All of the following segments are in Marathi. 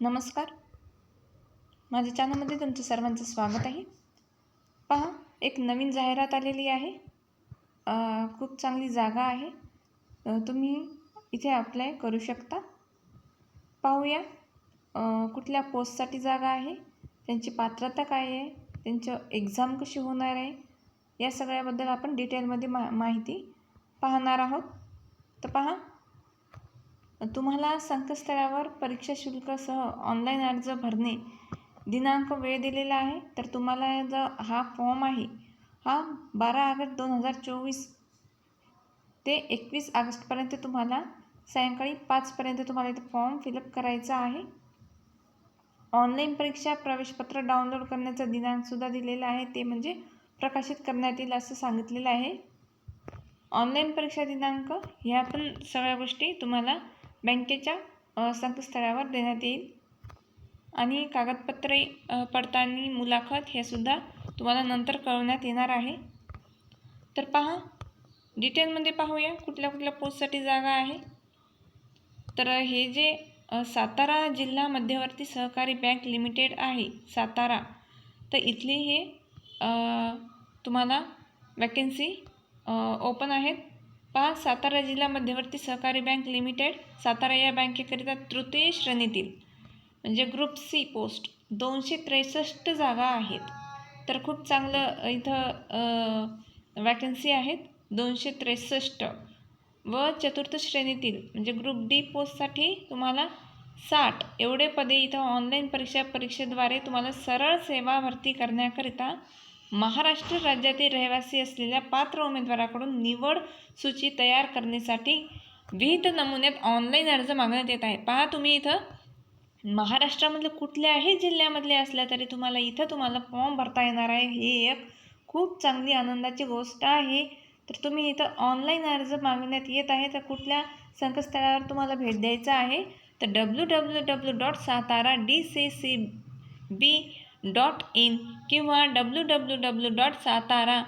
नमस्कार. माझ्या चॅनलमध्ये तुमचं सर्वांचं स्वागत आहे. पहा एक नवीन जाहिरात आलेली आहे. खूप चांगली जागा आहे. तुम्ही इथे अप्लाय करू शकता. पाहूया कुठल्या पोस्टसाठी जागा आहे त्यांची पात्रता काय आहे त्यांचं एक्झाम कशी होणार आहे या सगळ्याबद्दल आपण डिटेलमध्ये मा माहिती पाहणार आहोत. तर पहा तुम्हाला संकेतस्थळावर परीक्षा शुल्कासह ऑनलाईन अर्ज भरणे दिनांक वेळ दिलेला आहे तर तुम्हाला जो हा फॉर्म आहे हा बारा ऑगस्ट दोन हजार चोवीस ते एकवीस ऑगस्टपर्यंत तुम्हाला सायंकाळी पाचपर्यंत तुम्हाला इथं फॉर्म फिलअप करायचा आहे. ऑनलाईन परीक्षा प्रवेशपत्र डाउनलोड करण्याचा दिनांकसुद्धा दिलेला आहे ते म्हणजे प्रकाशित करण्यात येईल असं सांगितलेलं आहे. ऑनलाईन परीक्षा दिनांक ह्या पण सगळ्या गोष्टी तुम्हाला बँकेच्या संकेतस्थळावर देण्यात येईल. आणि कागदपत्रे पडताळणी मुलाखत हे सुद्धा तुम्हाला नंतर कळवण्यात येणार आहे. तर पहा डिटेलमध्ये पाहूया कुठल्या कुठल्या पोस्टसाठी जागा आहे. तर हे जे सातारा जिल्हा मध्यवर्ती सहकारी बँक लिमिटेड आहे सातारा तर इथली हे तुम्हाला वॅकेन्सी ओपन आहेत. पाच सातारा जिल्हा मध्यवर्ती सहकारी बँक लिमिटेड सातारा या बँकेकरिता तृतीय श्रेणीतील म्हणजे ग्रुप सी पोस्ट दोनशे त्रेसष्ट जागा आहेत. तर खूप चांगलं इथं वॅकन्सी आहेत. दोनशे त्रेसष्ट. व चतुर्थ श्रेणीतील म्हणजे ग्रुप डी पोस्टसाठी तुम्हाला साठ. एवढे पदे इथं ऑनलाईन परीक्षा परीक्षेद्वारे तुम्हाला सरळ सेवा भरती करण्याकरिता महाराष्ट्र राज्यातील रहिवासी असलेल्या पात्र उमेदवाराकडून निवड सूची तयार करण्यासाठी विहित नमुन्यात ऑनलाईन अर्ज मागण्यात येत आहे पहा तुम्ही इथं. महाराष्ट्रामधले कुठल्याही जिल्ह्यामधले असल्या तरी तुम्हाला इथं तुम्हाला फॉर्म भरता येणार आहे. ही एक खूप चांगली आनंदाची गोष्ट आहे. तर तुम्ही इथं ऑनलाईन अर्ज मागण्यात येत आहे. तर कुठल्या संकेतस्थळावर तुम्हाला भेट द्यायचं आहे? तर W W W dot Satara D C C B dot in किंवा W W W dot Satara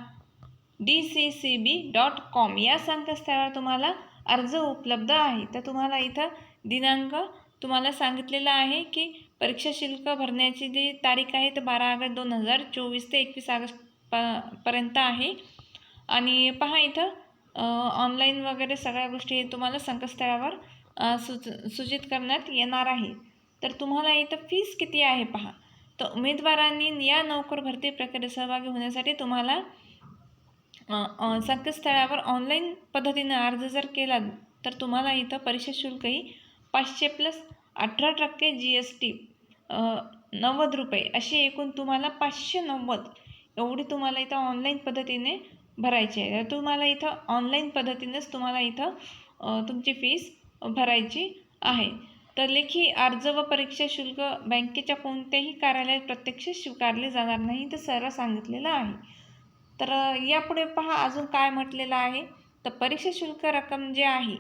D C C B dot com या संकेतस्थळावर तुम्हाला अर्ज उपलब्ध आहे. तर तुम्हाला इथं दिनांक तुम्हाला सांगितलेला आहे की परीक्षा शुल्क भरण्याची जी तारीख आहे ते बारा ऑगस्ट दोन हजार चोवीस ते एकवीस ऑगस्ट प पर्यंत आहे. आणि पहा इथं ऑनलाईन वगैरे सगळ्या गोष्टी तुम्हाला संकेतस्थळावर सुच सूचित करण्यात येणार आहे. तर तुम्हाला इथं फीस किती आहे पहा. तर उमेदवारांनी या नोकर भरती प्रक्रियेत सहभागी होण्यासाठी तुम्हाला संकेतस्थळावर ऑनलाईन पद्धतीने अर्ज जर केला तर तुम्हाला इथं परीक्षा शुल्कही पाचशे प्लस अठरा टक्के जी एस टी नव्वद रुपये अशी एकूण तुम्हाला पाचशे नव्वद एवढी तुम्हाला इथं ऑनलाईन पद्धतीने भरायची आहे. तर तुम्हाला इथं ऑनलाईन पद्धतीनेच तुम्हाला इथं तुमची फीस भरायची आहे. तर लेखी अर्ज व परीक्षा शुल्क बँकेच्या कोणत्याही कार्यालयात प्रत्यक्ष स्वीकारले जाणार नाही तर सर्व सांगितलेलं आहे. तर यापुढे पहा अजून काय म्हटलेलं आहे. तर परीक्षा शुल्क रक्कम जे आहे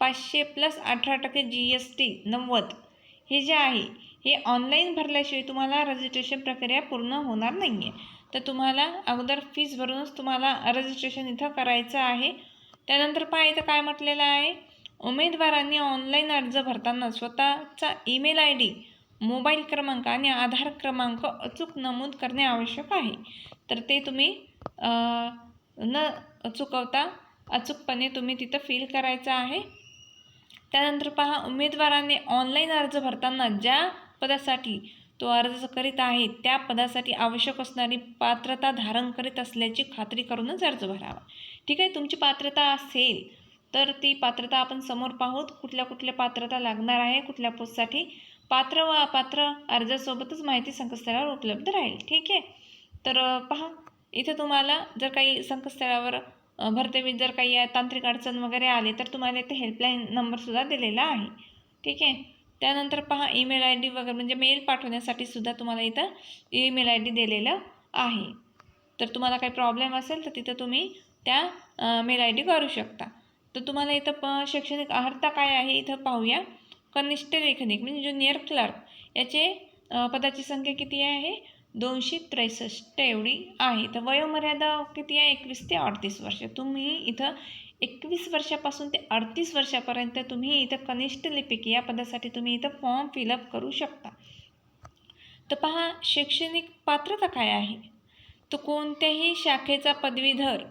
पाचशे प्लस अठरा टक्के जी एस टी नव्वद हे जे आहे हे ऑनलाईन भरल्याशिवाय तुम्हाला रजिस्ट्रेशन प्रक्रिया पूर्ण होणार नाही आहे तर तुम्हाला अगोदर फीस भरूनच तुम्हाला रजिस्ट्रेशन इथं करायचं आहे. त्यानंतर पहा इथं काय म्हटलेलं आहे. उमेदवारांनी ऑनलाईन अर्ज भरताना स्वतःचा ईमेल आय डी मोबाईल क्रमांक आणि आधार क्रमांक अचूक नमूद करणे आवश्यक आहे. तर ते तुम्ही न चुकवता अचूकपणे तुम्ही तिथं फिल करायचं आहे. त्यानंतर पहा उमेदवाराने ऑनलाईन अर्ज भरताना ज्या पदासाठी तो अर्ज करीत आहे त्या पदासाठी आवश्यक असणारी पात्रता धारण करीत असल्याची खात्री करूनच अर्ज भरावा. ठीक आहे? तुमची पात्रता असेल तर ती पात्रता आपण समोर पाहूत कुठल्या कुठल्या पात्रता लागणार आहे कुठल्या पोस्टसाठी पात्र व अपात्र अर्जासोबतच माहिती संकेतस्थळावर उपलब्ध राहील. ठीक आहे? तर पहा इथे तुम्हाला जर काही संकेतस्थळावर भरतेवीत जर काही तांत्रिक अडचण वगैरे आली तर तुम्हाला इथे हेल्पलाईन नंबरसुद्धा दिलेला आहे. ठीक आहे? त्यानंतर पहा ईमेल आय डी वगैरे म्हणजे मेल पाठवण्यासाठी सुद्धा तुम्हाला इथं ईमेल आय डी दिलेलं आहे. तर तुम्हाला काही प्रॉब्लेम असेल तर तिथं तुम्ही त्या मेल आय डी करू शकता. तर तुम्हाला इथं प शैक्षणिक अर्हता काय आहे इथं पाहूया. कनिष्ठ लेखनिक म्हणजे ज्युनियर क्लर्क याचे पदाची संख्या किती आहे? दोनशे त्रेसष्ट एवढी आहे. तर वयोमर्यादा किती आहे? एकवीस ते अडतीस वर्ष. तुम्ही इथं एकवीस वर्षापासून ते अडतीस वर्षापर्यंत तुम्ही इथं कनिष्ठ लिपिक या पदासाठी तुम्ही इथं फॉर्म फिलअप करू शकता. तर पहा शैक्षणिक पात्रता काय आहे? तो कोणत्याही शाखेचा पदवीधर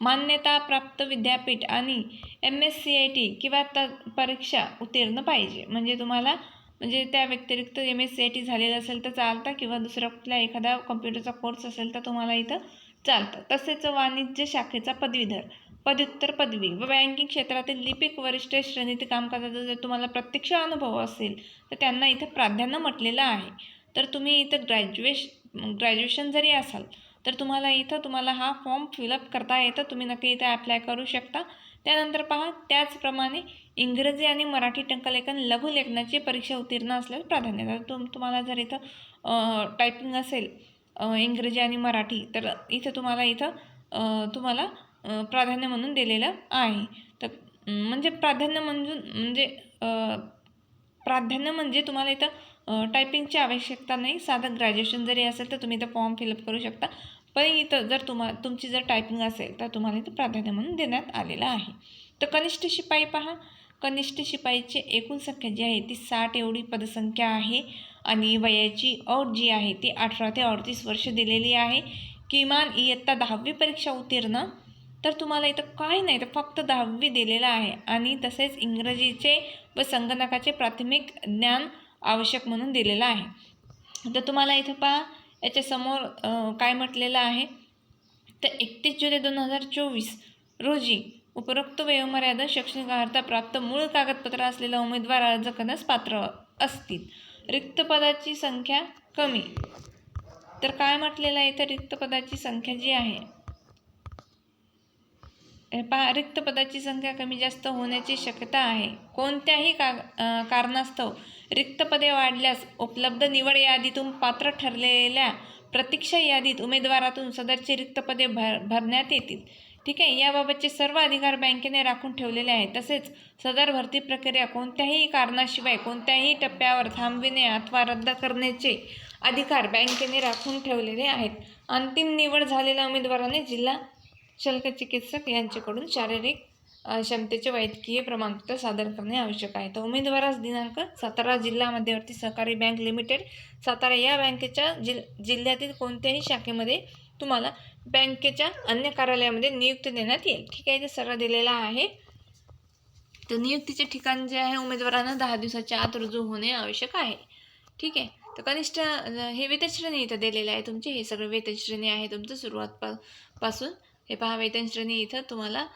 मान्यताप्राप्त विद्यापीठ आणि M S C I T किंवा त परीक्षा उत्तीर्ण पाहिजे. म्हणजे तुम्हाला म्हणजे त्या व्यतिरिक्त M S C I T झालेलं असेल तर चालतं किंवा दुसरा कुठला एखादा कम्प्युटरचा कोर्स असेल तर तुम्हाला इथं चालतं. तसेच वाणिज्य शाखेचा पदवीधर पदव्युत्तर पदवी व बँकिंग क्षेत्रातील लिपिक वरिष्ठ श्रेणीत काम करण्याचा जर तुम्हाला प्रत्यक्ष अनुभव असेल तर त्यांना इथं प्राधान्य म्हटलेलं आहे. तर तुम्ही इथं ग्रॅज्युएश ग्रॅज्युएशन जरी असाल तर तुम्हाला इथं तुम्हाला हा फॉर्म फिलअप करता येतं. तुम्ही नक्की इथं ॲप्लाय करू शकता. त्यानंतर पहा त्याचप्रमाणे इंग्रजी आणि मराठी टंकलेखन लघुलेखनाची परीक्षा उत्तीर्ण असल्यास प्राधान्य तर तुम तुम्हाला जर इथं टायपिंग असेल इंग्रजी आणि मराठी तर इथं तुम्हाला इथं तुम्हाला प्राधान्य म्हणून दिलेलं आहे. तर म्हणजे प्राधान्य म्हणून म्हणजे, म्हणजे प्राधान्य म्हणजे तुम्हाला इथं टायपिंगची आवश्यकता नाही. साधं ग्रॅज्युएशन जरी असेल तर तुम्ही इथं फॉर्म फिलअप करू शकता. पण इथं जर तुम्हा तुमची जर टायपिंग असेल तर तुम्हाला इथं प्राधान्य म्हणून देण्यात आलेलं आहे. तर कनिष्ठ शिपाई पहा. कनिष्ठ शिपाईची एकूण संख्या जी आहे ती साठ एवढी पदसंख्या आहे आणि वयाची अट जी आहे ती अठरा ते अडतीस वर्ष दिलेली आहे. किमान इयत्ता दहावी परीक्षा उत्तीर्ण. तर तुम्हाला इथं काय नाही तर फक्त दहावी दिलेलं आहे आणि तसेच इंग्रजीचे व संगणकाचे प्राथमिक ज्ञान आवश्यक म्हणून दिलेलं आहे. तर तुम्हाला इथं पहा. याच्यासमोर काय म्हटलेलं आहे? तर एकतीस जुलै दोन हजार चोवीस रोजी उपरोक्त वयोमर्यादा शैक्षणिक अर्हता प्राप्त मूळ कागदपत्र असलेला उमेदवार अर्ज करण्यास पात्र असतील. रिक्त पदाची संख्या कमी. तर काय म्हटलेलं आहे? तर रिक्त पदाची संख्या जी आहे पहा रिक्त पदाची संख्या कमी जास्त होण्याची शक्यता आहे. कोणत्याही का कारणास्तव रिक्त पदे वाढल्यास उपलब्ध निवड यादीतून पात्र ठरलेल्या प्रतीक्षा यादीत उमेदवारातून सदरची रिक्त पदे भर भरण्यात येतील. ठीक आहे याबाबतचे सर्व अधिकार बँकेने राखून ठेवलेले आहेत. तसेच सदर भरती प्रक्रिया कोणत्याही कारणाशिवाय कोणत्याही टप्प्यावर थांबविणे अथवा रद्द करण्याचे अधिकार बँकेने राखून ठेवलेले आहेत. अंतिम निवड झालेल्या उमेदवाराने जिल्हा शल्क चिकित्सक यांच्याकडून शारीरिक क्षमतेचे वैद्यकीय प्रमाणपत्र सादर करणे आवश्यक आहे. तर उमेदवारास दिनांक सातारा जिल्हा मध्यवर्ती सहकारी बँक लिमिटेड सातारा या बँकेच्या जिल जिल्ह्यातील कोणत्याही शाखेमध्ये तुम्हाला बँकेच्या अन्य कार्यालयामध्ये नियुक्ती देण्यात येईल. ठीक आहे ते सर्व दिलेला आहे. तर नियुक्तीचे ठिकाण जे आहे उमेदवारांना दहा दिवसाच्या आत रुजू होणे आवश्यक आहे. ठीक आहे तर कनिष्ठ हे वेतनश्रेणी इथं दिलेले आहे तुमची. हे सगळं वेतनश्रेणी आहे तुमचं सुरुवात पा पासून. हे पहा वेतनश्रेणी इथं तुम्हाला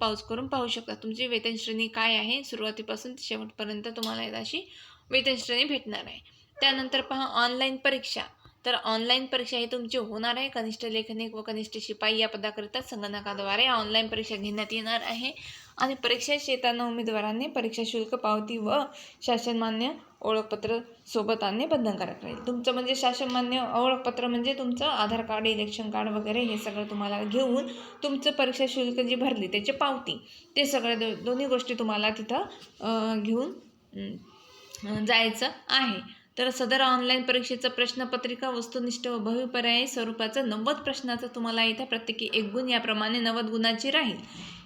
पाऊस करून पाहू शकता. तुमची वेतनश्रेणी काय आहे? सुरुवातीपासून शेवटपर्यंत तुम्हाला अशी वेतनश्रेणी भेटणार आहे. त्यानंतर पहा ऑनलाईन परीक्षा. तर ऑनलाईन परीक्षा ही तुमची होणार आहे. कनिष्ठ लेखनिक व कनिष्ठ शिपाई या पदाकरिता संगणकाद्वारे ऑनलाईन परीक्षा घेण्यात येणार आहे. आणि परीक्षा येताना उमेदवारांनी परीक्षा शुल्क पावती व शासनमान्य ओळखपत्र सोबत आणणे बंधनकारक राहील. तुमचं म्हणजे शासनमान्य ओळखपत्र म्हणजे तुमचं आधार कार्ड इलेक्शन कार्ड वगैरे हे सगळं तुम्हाला घेऊन तुमचं परीक्षा शुल्क जी भरली त्याची पावती ते सगळे दो दोन्ही गोष्टी तुम्हाला तिथं घेऊन जायचं आहे. तर सदर ऑनलाईन परीक्षेचं प्रश्नपत्रिका वस्तुनिष्ठ व बहुपर्यायी स्वरूपाचं नव्वद प्रश्नाचं तुम्हाला इथं प्रत्येकी एक गुण याप्रमाणे नव्वद गुणाची राहील.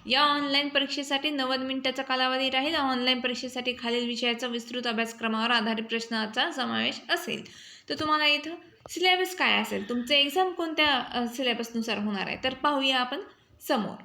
या ऑनलाईन परीक्षेसाठी नव्वद मिनिटाचा कालावधी राहील. ऑनलाईन परीक्षेसाठी खालील विषयाचा विस्तृत अभ्यासक्रमावर आधारित प्रश्नाचा समावेश असेल. तर तुम्हाला इथं सिलेबस काय असेल? तुमचं एक्झाम कोणत्या सिलेबसनुसार होणार आहे? तर पाहूया आपण समोर.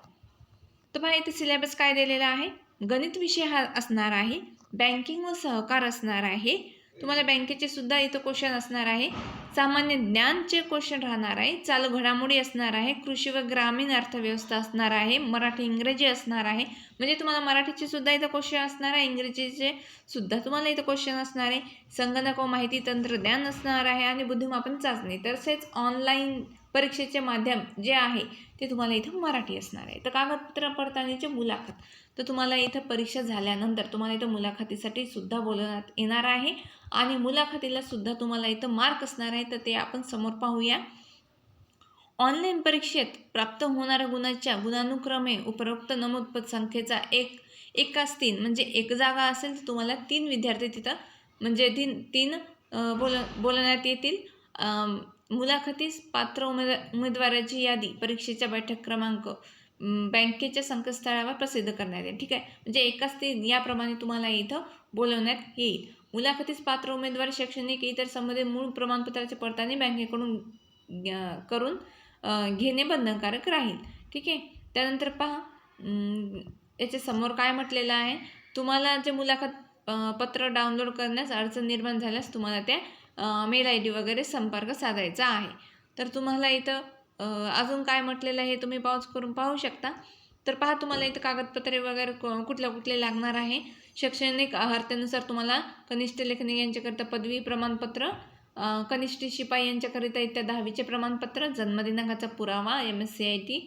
तर पहा इथे सिलेबस काय दिलेला आहे? गणित विषय हा असणार आहे. बँकिंग व सहकार असणार आहे. तुम्हाला बँकेचे सुद्धा इथं क्वेश्चन असणार आहे. सामान्य ज्ञानचे क्वेश्चन राहणार आहे. चालू घडामोडी असणार आहे. कृषी व ग्रामीण अर्थव्यवस्था असणार आहे. मराठी इंग्रजी असणार आहे. म्हणजे तुम्हाला मराठीचे सुद्धा इथं क्वेश्चन असणार आहे. इंग्रजीचे सुद्धा तुम्हाला इथं क्वेश्चन असणार आहे. संगणक व माहिती तंत्रज्ञान असणार आहे आणि बुद्धिमापन चाचणी. तसेच ऑनलाईन परीक्षेचे माध्यम जे आहे ते तुम्हाला इथं मराठी असणार आहे. तर कागदपत्र पडताळणीची मुलाखत. तर तुम्हाला इथं परीक्षा झाल्यानंतर तुम्हाला इथं मुलाखतीसाठी सुद्धा बोलवण्यात येणार आहे. आणि मुलाखतीला सुद्धा तुम्हाला इथं मार्क असणार आहे. तर ते आपण समोर पाहूया. ऑनलाईन परीक्षेत प्राप्त होणाऱ्या गुणाच्या गुणानुक्रमे उपरोक्त नमूद संख्येचा एक एकाच तीन म्हणजे एक जागा असेल तर तुम्हाला तीन विद्यार्थी तिथं म्हणजे तीन तीन बोल बोलवण्यात येतील. मुलाखतीस पात्र उमेद उमेदवाराची यादी परीक्षेच्या बैठक क्रमांक बँकेच्या संकेतस्थळावर प्रसिद्ध करण्यात येईल. ठीक आहे? म्हणजे एकाच ते याप्रमाणे तुम्हाला इथं बोलवण्यात येईल. मुलाखतीस पात्र उमेदवार शैक्षणिक इतर संबंधित मूळ प्रमाणपत्राची पडताळणी बँकेकडून करून घेणे बंधनकारक राहील. ठीक आहे? त्यानंतर पहा याच्या समोर काय म्हटलेलं आहे? तुम्हाला जे मुलाखत पत्र डाउनलोड करण्यास अडचण निर्माण झाल्यास तुम्हाला त्या मेल आय डी वगैरे संपर्क साधायचा आहे. तर तुम्हाला इथं अजून काय म्हटलेलं आहे हे तुम्ही पाऊस करून पाहू शकता. तर पहा तुम्हाला इथं कागदपत्रे वगैरे कुठल्या कुठले लागणार आहे. शैक्षणिक अर्थानुसार तुम्हाला कनिष्ठ लेखनिक यांच्याकरिता पदवी प्रमाणपत्र कनिष्ठ शिपाई यांच्याकरिता इत्या दहावीचे प्रमाणपत्र जन्मदिनांकाचा पुरावा M S C I T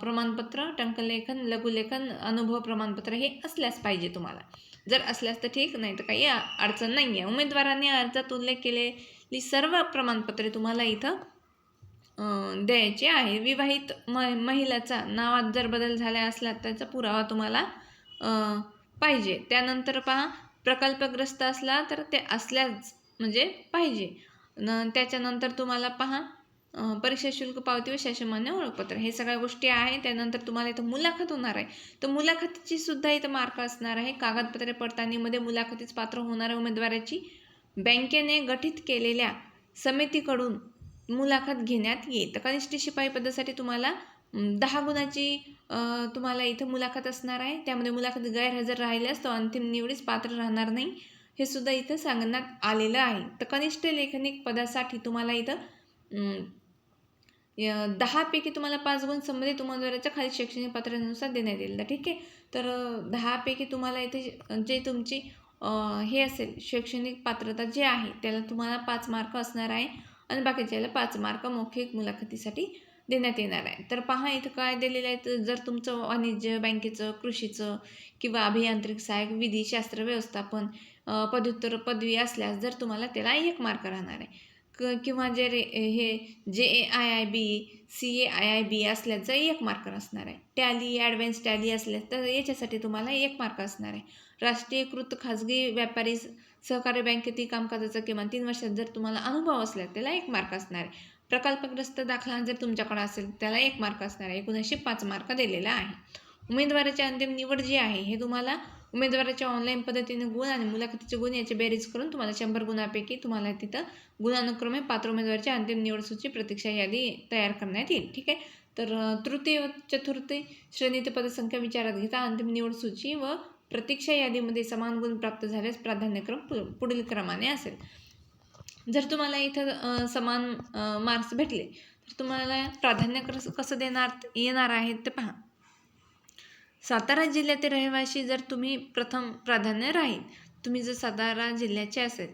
प्रमाणपत्र टंकलेखन लघुलेखन अनुभव प्रमाणपत्र हे असल्यास पाहिजे तुम्हाला. जर असल्यास तर ठीक नाही तर काही अडचण नाही आहे उमेदवारांनी अर्जात उल्लेख केलेली सर्व प्रमाणपत्रे तुम्हाला इथं द्यायची आहे. विवाहित म महिलाचा नावात जर बदल झाला असला त्याचा पुरावा तुम्हाला पाहिजे. त्यानंतर पहा प्रकल्पग्रस्त असला तर ते असल्याच म्हणजे पाहिजे. न त्याच्यानंतर तुम्हाला पहा परीक्षा शुल्क पावती व शासनमान्य ओळखपत्र. हे सगळ्या गोष्टी आहे त्यानंतर तुम्हाला इथं मुलाखत होणार आहे. तर मुलाखतीची सुद्धा इथं मार्क असणार आहे. कागदपत्रे पडताळणीमध्ये मुलाखतीस पात्र होणाऱ्या उमेदवाराची. बँकेने गठीत केलेल्या समितीकडून मुलाखत घेण्यात येईल. तर कनिष्ठ शिपाई पदासाठी तुम्हाला दहा गुणाची तुम्हाला इथं मुलाखत असणार आहे. त्यामध्ये मुलाखत गैरहजर राहिल्यास तो अंतिम निवडीस पात्र राहणार नाही. हे सुद्धा इथं सांगण्यात आलेलं आहे. तर कनिष्ठ लेखनिक पदासाठी तुम्हाला इथं दहापैकी तुम्हाला पाच गुण संबंधित उमेदवाराच्या खाली शैक्षणिक पात्रतेनुसार देण्यात येईल. ठीक आहे. तर दहापैकी तुम्हाला इथे जे- तुमची हे असेल शैक्षणिक पात्रता जे आहे त्याला तुम्हाला पाच मार्क असणार आहे. आणि बाकीच्याला पाच मार्क मौखिक मुलाखतीसाठी देण्यात येणार आहे. तर पहा इथं काय दिलेलं आहे. तर जर तुमचं वाणिज्य बँकेचं कृषीचं किंवा अभियांत्रिक सहाय्यक विधी शास्त्र व्यवस्थापन पदव्युत्तर पदवी असल्यास जर तुम्हाला त्याला एक मार्क राहणार आहे. क किंवा जे रे हे J A I I B C A I I B असल्याचं एक मार्क असणार आहे. टॅली ॲडव्हान्स टॅली असल्यास तर याच्यासाठी तुम्हाला एक मार्क असणार आहे. राष्ट्रीयकृत खाजगी व्यापारी सहकार्य सहकारी बँकेतील कामकाजाचा किमान तीन वर्षात जर तुम्हाला अनुभव असला त्याला एक मार्क असणार. आहे प्रकल्पग्रस्त दाखला जर तुमच्याकडे असेल त्याला एक मार्क असणार आहे. एकूण असे पाच मार्क दिलेला आहे. उमेदवाराची अंतिम निवड जी आहे हे तुम्हाला उमेदवाराच्या ऑनलाईन पद्धतीने गुण आणि मुलाखतीचे गुण याची बेरीज करून तुम्हाला शंभर गुणापैकी तुम्हाला तिथं गुणानुक्रमे पात्र उमेदवाराची अंतिम निवड सूची प्रतीक्षा यादी तयार करण्यात येईल. ठीक आहे? तर तृतीय चतुर्थी श्रेणीतील पदसंख्या विचारात घेता अंतिम निवड सूची व प्रतीक्षा यादीमध्ये समान गुण प्राप्त झाल्यास प्राधान्यक्रम पु पुढील क्रमाने असेल. जर तुम्हाला इथं समान मार्क्स भेटले तर तुम्हाला प्राधान्य कसं कसं देणार येणार आहे ते पहा. सातारा जिल्ह्यातील रहिवासी जर तुम्ही प्रथम प्राधान्य राहील तुम्ही जर सातारा जिल्ह्याचे असेल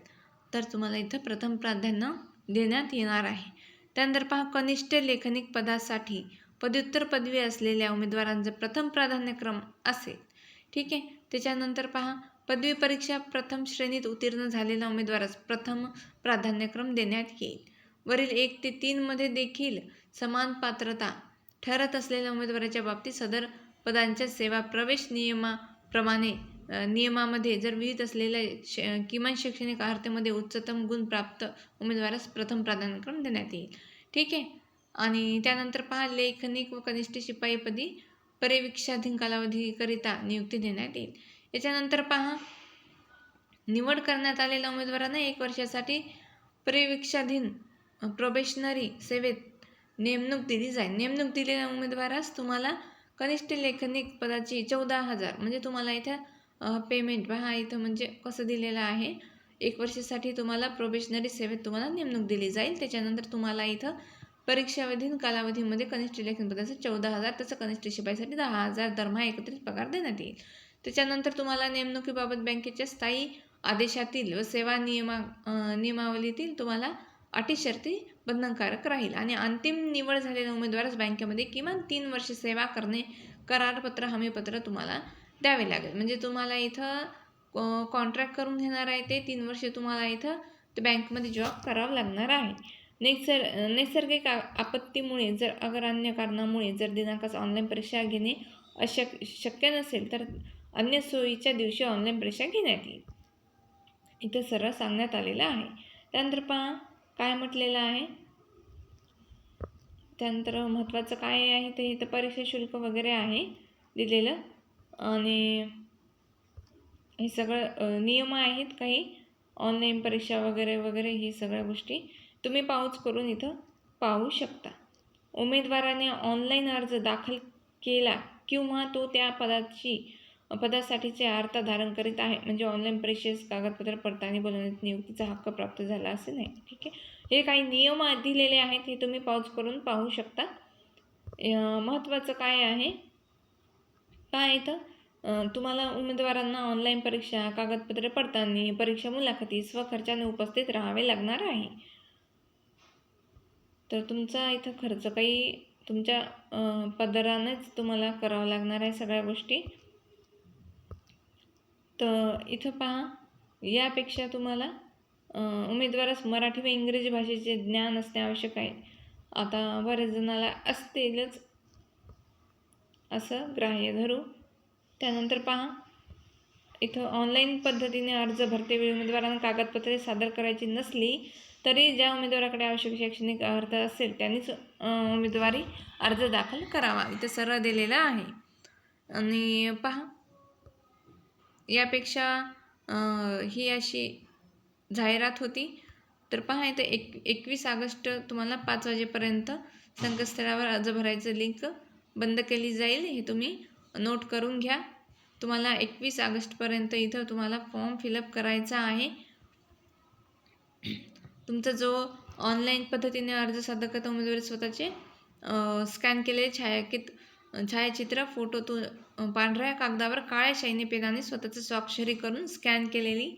तर तुम्हाला इथं प्रथम प्राधान्य देण्यात येणार आहे. त्यानंतर पहा कनिष्ठ लेखनिक पदासाठी पदव्युत्तर पदवी असलेल्या उमेदवारांचा प्रथम प्राधान्यक्रम असेल. ठीक आहे? त्याच्यानंतर पहा पदवी परीक्षा प्रथम श्रेणीत उत्तीर्ण झालेल्या उमेदवारास प्रथम प्राधान्यक्रम देण्यात येईल. वरील एक ते तीनमध्ये देखील समान पात्रता ठरत असलेल्या उमेदवाराच्या बाबतीत सदर पदांच्या सेवा प्रवेश नियमाप्रमाणे नियमामध्ये जर विहित असलेल्या श किमान शैक्षणिक अर्हतेमध्ये उच्चतम गुण प्राप्त उमेदवारास प्रथम प्राधान्यक्रम देण्यात येईल. ठीक आहे? आणि त्यानंतर पहा लेखनिक व कनिष्ठ शिपाईपदी परिवीक्षाधीन कालावधीकरिता नियुक्ती देण्यात येईल. याच्यानंतर पहा निवड करण्यात आलेल्या उमेदवारांना एक वर्षासाठी परिवीक्षाधीन प्रोबेशनरी सेवेत नेमणूक दिली जाईल. नेमणूक दिलेल्या उमेदवारास तुम्हाला कनिष्ठ लेखनिक पदाची चौदा हजार म्हणजे तुम्हाला इथं पेमेंट पहा इथं म्हणजे कसं दिलेलं आहे. एक वर्षासाठी तुम्हाला प्रोबेशनरी सेवेत तुम्हाला नेमणूक दिली जाईल. त्याच्यानंतर तुम्हाला इथं परीक्षावधीन कालावधीमध्ये कनिष्ठ लेखन पदाचं चौदा हजार तसं कनिष्ठ शिपाईसाठी दहा हजार दरमहा एकत्रित पगार देण्यात येईल. त्याच्यानंतर तुम्हाला नेमणुकीबाबत बँकेच्या स्थायी आदेशातील व सेवा नियमा नियमावलीतील तुम्हाला अटी शर्ती बंधनकारक राहील. आणि अंतिम निवड झालेल्या उमेदवारास बँकेमध्ये किमान तीन वर्ष सेवा करणे करारपत्र हमीपत्र तुम्हाला द्यावे लागेल. म्हणजे तुम्हाला इथं कॉन्ट्रॅक्ट करून घेणार आहे ते तीन वर्ष तुम्हाला इथं ते बँकमध्ये जॉब करावं लागणार आहे. नैसर नैसर्गिक आपत्तीमुळे जर अगर अन्य कारणामुळे जर दिनांकास ऑनलाईन परीक्षा घेणे अशक शक्य नसेल तर अन्य सोयीच्या दिवशी ऑनलाईन परीक्षा घेण्यात येईल. इथं सरळ सांगण्यात आलेलं आहे. त्यानंतर पहा काय म्हटलेलं आहे? त्यानंतर महत्त्वाचं काय आहे ते इथं परीक्षा शुल्क वगैरे आहे दिलेलं. आणि हे सगळं नियम आहेत काही? ऑनलाईन परीक्षा वगैरे वगैरे हे सगळ्या गोष्टी. तुम्ही पाऊच करून इथं पाहू शकता. उमेदवाराने ऑनलाईन अर्ज दाखल केला किंवा तो त्या पदाची पदासाठीचे अर्थ धारण करीत आहे म्हणजे ऑनलाईन परीक्षेस कागदपत्र पडताळणी बोलवण्यात नियुक्तीचा हक्क प्राप्त झाला असे नाही ठीक आहे? हे काही नियम दिलेले आहेत हे तुम्ही पाऊच करून पाहू शकता. महत्त्वाचं काय आहे? काय इथं? तुम्हाला उमेदवारांना ऑनलाईन परीक्षा कागदपत्रे पडताळणी परीक्षा मुलाखती स्वखर्चाने उपस्थित राहावे लागणार आहे. तर तुमचा इथं खर्च काही तुमच्या पदरानेच तुम्हाला करावं लागणार आहे सगळ्या गोष्टी. तर इथं पहा यापेक्षा तुम्हाला उमेदवारास मराठी व इंग्रजी भाषेचे ज्ञान असणे आवश्यक आहे. आता बऱ्याच जणाला असतीलच असं ग्राह्य धरू. त्यानंतर पहा इथं ऑनलाईन पद्धतीने अर्ज भरते वेळी उमेदवारांना कागदपत्रे सादर करायची नसली तरी ज्या उमेदवाराकडे आवश्यक शैक्षणिक अर्थ असेल त्यांनीच उमेदवारी अर्ज दाखल करावा. इथं सरळ दिलेला आहे. आणि पहा. यापेक्षा ही अशी जाहिरात होती. तर पहा इथं एक एकवीस ऑगस्ट तुम्हाला पाच वाजेपर्यंत संकेतस्थळावर अर्ज भरायचं लिंक बंद केली जाईल. हे तुम्ही नोट करून घ्या. तुम्हाला एकवीस ऑगस्टपर्यंत इथं तुम्हाला फॉर्म फिलअप करायचा आहे. तुमचा जो ऑनलाईन पद्धतीने अर्ज सादर करता उमेदवारी स्वतःचे स्कॅन केलेले छायाकित छायाचित्र फोटो तू पांढऱ्या कागदावर काळ्या शाईने पेनाने स्वतःचं स्वाक्षरी करून स्कॅन केलेली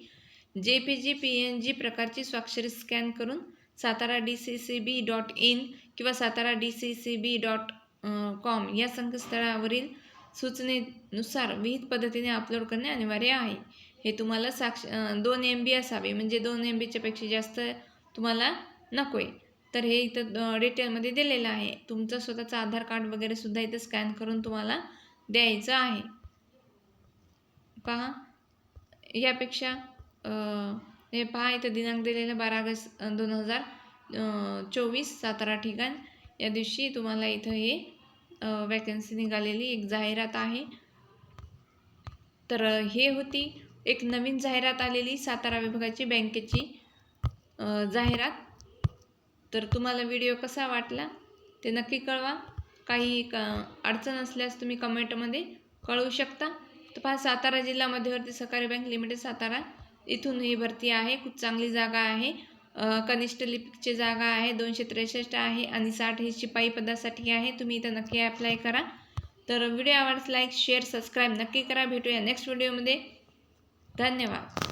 J P G P N G प्रकारची स्वाक्षरी स्कॅन करून Satara D C C B dot in किंवा Satara D C C B dot com या संकेतस्थळावरील सूचनेनुसार विहित पद्धतीने अपलोड करणे अनिवार्य आहे. हे तुम्हाला साक्ष दोन एम बी असावे. म्हणजे दोन एम बीच्यापेक्षा जास्त तुम्हाला नको आहे तर हे इथं डिटेलमध्ये दिलेलं आहे. तुमचं स्वतःचं आधार कार्ड वगैरे सुद्धा इथं स्कॅन करून तुम्हाला द्यायचं आहे. पहा. यापेक्षा हे पहा इथं दिनांक दिलेला बारा ऑगस्ट दोन हजार चोवीस सातारा ठिकाण या दिवशी तुम्हाला इथं हे वॅकन्सी निघालेली एक जाहिरात आहे. तर हे होती. एक नवीन जाहिरात आलेली सातारा विभागाची बँकेची. जाहिरात. तर तुम्हाला व्हिडिओ कसा वाटला ते नक्की कळवा. काही क अडचण असल्यास तुम्ही कमेंटमध्ये कळवू शकता. तर पहा सातारा जिल्हा मध्यवर्ती सहकारी बँक लिमिटेड सातारा. इथून ही भरती आहे. खूप चांगली जागा आहे. कनिष्ठ लिपिकची जागा आहे. दोनशे त्रेसष्ट आहे आणि साठ ही शिपाई पदासाठी आहे. तुम्ही इथं नक्की अप्लाय करा. तर व्हिडिओ आवडल्यास लाईक शेअर सबस्क्राईब नक्की करा. भेटूया नेक्स्ट व्हिडिओमध्ये धन्यवाद.